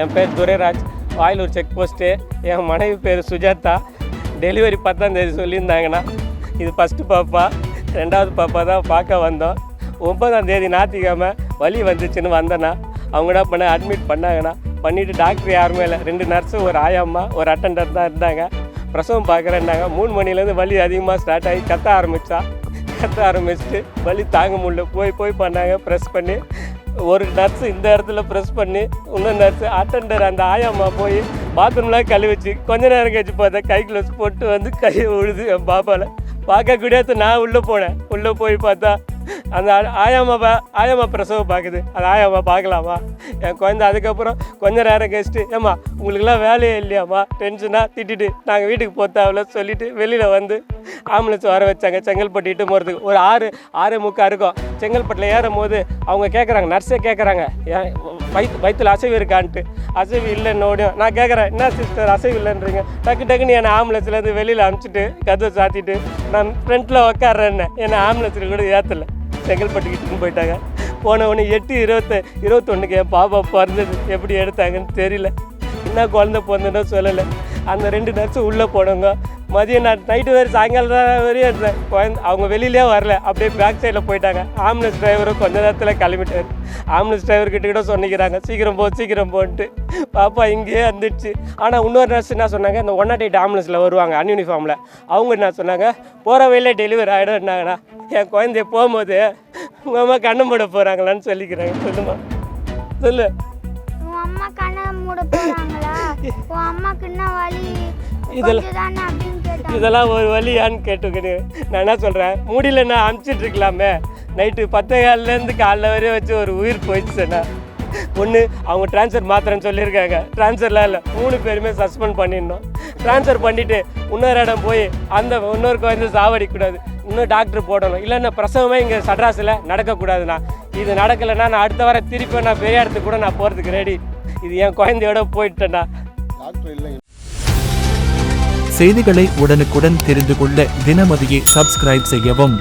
என் பேர் Durairaj. Vayilur check post. என் மனைவி பேர் சுஜாதா. டெலிவரி பத்தாம் தேதி சொல்லியிருந்தாங்கண்ணா இது ஃபஸ்ட்டு பாப்பா. ரெண்டாவது பாப்பா தான் பார்க்க வந்தோம். ஒன்பதாம் தேதி ஞாயிற்றுக்கிழமை வலி வந்துச்சுன்னு வந்தேன்னா அவங்க என்ன பண்ண அட்மிட் பண்ணாங்கண்ணா பண்ணிவிட்டு டாக்டர் யாருமே இல்லை. ரெண்டு நர்ஸு ஒரு ஆயாம்மா ஒரு அட்டண்டர் தான் இருந்தாங்க. பிரசவம் பார்க்குறேன்னாங்க. மூணு மணிலேருந்து வலி அதிகமாக ஸ்டார்ட் ஆகி கத்த ஆரம்பித்தா கத்த ஆரம்பிச்சுட்டு வலி தாங்க முடியல. போய் போய் பண்ணாங்க. ப்ரெஸ் பண்ணி ஒரு நர்ஸ் இந்த இடத்துல ப்ரெஸ் பண்ணி இன்னொரு நர்ஸ் அட்டண்டர் அந்த ஆயாம்மா போய் பாத்ரூம்லாம் கழுவிச்சு கொஞ்ச நேரம் கழிச்சு பார்த்தா கை க்ளவுஸ் போட்டு வந்து கையை விழுது என் பாப்பாவில் பார்க்க நான் உள்ளே போனேன். உள்ளே போய் பார்த்தா அந்த ஆயாமா ஆயாம்மா பா ஆயாம்மா பிரசவம் பார்க்குது அது ஆயாம்மா பார்க்கலாமா என் குழந்த அதுக்கப்புறம் கொஞ்ச நேரம் கழிச்சிட்டு ஏம்மா உங்களுக்குலாம் வேலையே இல்லையாம்மா? டென்ஷனாக திட்டிட்டு நாங்கள் வீட்டுக்கு போத்தாவில் சொல்லிட்டு வெளியில் வந்து ஆம்புலன்ஸ் வர வச்சாங்க. செங்கல்பட்டு இட்டு போகிறதுக்கு ஒரு ஆறு ஆறு முக்கா இருக்கும். செங்கல்பட்டில் ஏறும் போது அவங்க கேட்குறாங்க நர்ஸே கேட்குறாங்க ஏன் வயிற்று வயிற்றுல அசைவு இருக்கான்ட்டு. அசைவு இல்லைன்னு நான் கேட்குறேன் என்ன சிஸ்டர் அசைவு இல்லைன்றீங்க? டக்கு டக்குன்னு என்னை ஆம்புலன்ஸ்லேருந்து வெளியில் அனுப்பிச்சிட்டு கதவை சாத்திட்டு நான் ஃப்ரண்ட்டில் உக்காடுறேன்னு என்னை ஆம்புலன்ஸில் கூட ஏற்றலை செங்கல்பட்டுக்கிட்டுன்னு போயிட்டாங்க. போன உடனே எட்டு இருபத்த இருபத்தொன்றுக்கு என் பாப்பா பிறந்தது. எப்படி எடுத்தாங்கன்னு தெரியல. என்ன குழந்தை பிறந்ததுன்னு சொல்லலை. அந்த ரெண்டு நர்ஸும் உள்ளே போனவங்க மதியம் நான் நைட்டு வேறு சாயங்காலம் வரையும் இருந்தேன் குழந்த அவங்க வெளியிலே வரல. அப்படியே பேக் சைடில் போயிட்டாங்க. ஆம்புலன்ஸ் டிரைவரும் கொஞ்ச நேரத்தில் கிளம்பிட்டார். ஆம்புலன்ஸ் டிரைவர் கிட்ட கூட சொன்னிக்கிறாங்க. சீக்கிரம் போ சீக்கிரம் போன்ட்டு. பாப்பா இங்கேயே வந்துடுச்சு. ஆனால் இன்னொரு நர்ஸ் என்ன சொன்னாங்க? இந்த ஒன் நாட் எயிட் ஆம்புலன்ஸில் வருவாங்க அன்யூனிஃபார்மில் அவங்க என்ன சொன்னாங்க? போகிற வழியிலே டெலிவரி ஆகிடும்னாங்கண்ணா என் குழந்தைய போகும்போது உங்கள் அம்மா கண்ணம் போட போகிறாங்களான்னு சொல்லிக்கிறாங்க. சொல்லுமா? சொல்லு. அம்மா கண்ணை மூட போறாங்களா? உன் அம்மாக்கு என்ன வலி? இதெல்லாம் இதெல்லாம் ஒரு வழியான்னு கேட்டுக்கிட்டு நான் என்ன சொல்கிறேன் முடியல நான் அனுப்பிச்சிட்டு இருக்கலாமே? நைட்டு பத்தே காலிலேருந்து காலைல வரையும் வச்சு ஒரு உயிர் போயிடுச்சுண்ணா ஒன்று அவங்க ட்ரான்ஸ்ஃபர் மாத்திரன்னு சொல்லியிருக்காங்க. ட்ரான்ஸ்ஃபர்லாம் இல்லை. மூணு பேருமே சஸ்பெண்ட் பண்ணிடணும். ட்ரான்ஸ்ஃபர் பண்ணிவிட்டு இன்னொரு இடம் போய் அந்த இன்னொரு குழந்தை சாவடிக்கூடாது இன்னும் டாக்டர் போடணும். இல்லைன்னா பிரசவமே இங்கே சட்ராஸில் நடக்கக்கூடாதுண்ணா. இது நடக்கலைன்னா நான் அடுத்த வாரம் திருப்பி நான் பெரிய இடத்துக்கு கூட நான் போகிறதுக்கு ரெடி இது என் குழந்தையோட போயிட்டேண்ணா. டாக்டர் இல்லை செய்திகளை உடனுக்குடன் தெரிந்து கொள்ள தினமதியை சப்ஸ்கிரைப் செய்யவும்.